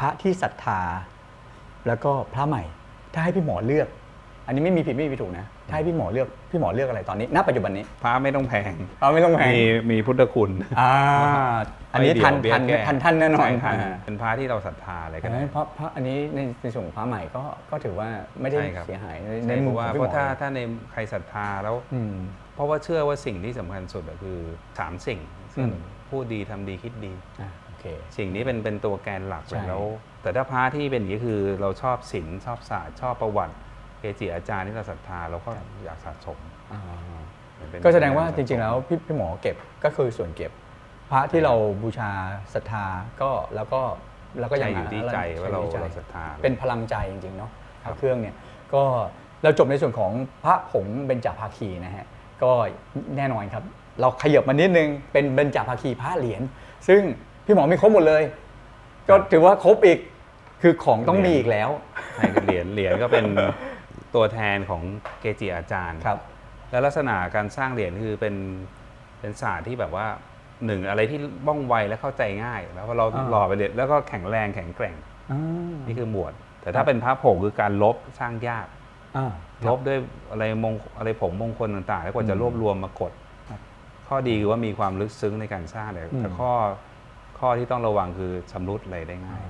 พระที่ศรัทธา แล้วก็พระใหม่ ถ้าให้พี่หมอเลือก อันนี้ไม่มีผิดไม่มีถูกนะถ้าให้พี่หมอเลือกพี่หมอเลือกอะไรตอนนี้ณปัจจุบันนี้พระไม่ต้องแพงเอาไม่ต้องแพงมีมีพุทธคุณอ่าอันนี้ทันเบี้ยทันแก้ทันท่านแน่นอนใช่ทันอ่าเป็นพระที่เราศรัทธาอะไรกันเพราะฉะนั้นเพราะเพราะอันนี้ในในส่วนของพระใหม่ก็ก็ถือว่าไม่ได้ใช่ครับเสียหายในใช่ในเพมุมราะขว่าองเพพี่หมอราะถ้าเลยถ้าในใครศรัทธาแล้วอืมเพราะว่าเชื่อว่าสิ่งที่สำคัญสุดก็คือสามสิ่งซึ่งอืมพูดดีทำดีคิดดีอ่าโอเค สิ่งนี้เป็นเป็นตัวแกนหลักใช่แล้ว แต่ถ้าพระที่เป็นอย่างนี้คือเราชอบศิลป์ชอบศาสตร์ชอบประวัติเกจิอาจารย์ที่เราศรัทธาเราก็อยากสะสมอ่ามันเป็นก็แสดงว่าสะสจมริงๆแล้วพี่พี่หมอเก็บก็คือส่วนเก็บ พระที่เราบูชาศรัทธาก็แล้วก็แล้วก็ยังใช่อยู่ที่ใจว่าเราเราศรัทธาเป็นพลังใจจริงๆเนาะพครัระบเครื่องเนี่ยก็เราจบในส่วนของพระผงเบญจภาคีนะฮะก็แน่นอนครับ เราขยับมานิดนึงเป็นเบญจภาคีพระเหรียญซึ่ง พี่หมอมีครบหมดเลย ก็ถือว่าครบอีกคือของต้องมีอีกแล้ว ใช่เหรียญเหรียญก็เป็นตัวแทนของเกจิอาจารย์ครับ และลักษณะการสร้างเหรียญคือเป็นเป็นศาสตร์ที่แบบว่าหนึ่งอะไรที่บ้องไวและเข้าใจง่าย แล้วพอเราอ่า หล่อไปเหรียญแล้วก็แข็งแรงแข็งแกร่งอ่านี่คือหมวด แต่ถ้าเป็นพระผงคือการลบสร้างยาก อ่า ลบด้วยอะไรมงอะไรผงมงคลต่างๆ แล้วกว่าจะอืมรวบรวมมากดครับข้อดีคือว่ามีความลึกซึ้งในการสร้างแต่อืม แต่ข้อ ข้อที่ต้องระวังคือชำรุดอะไรได้ง่าย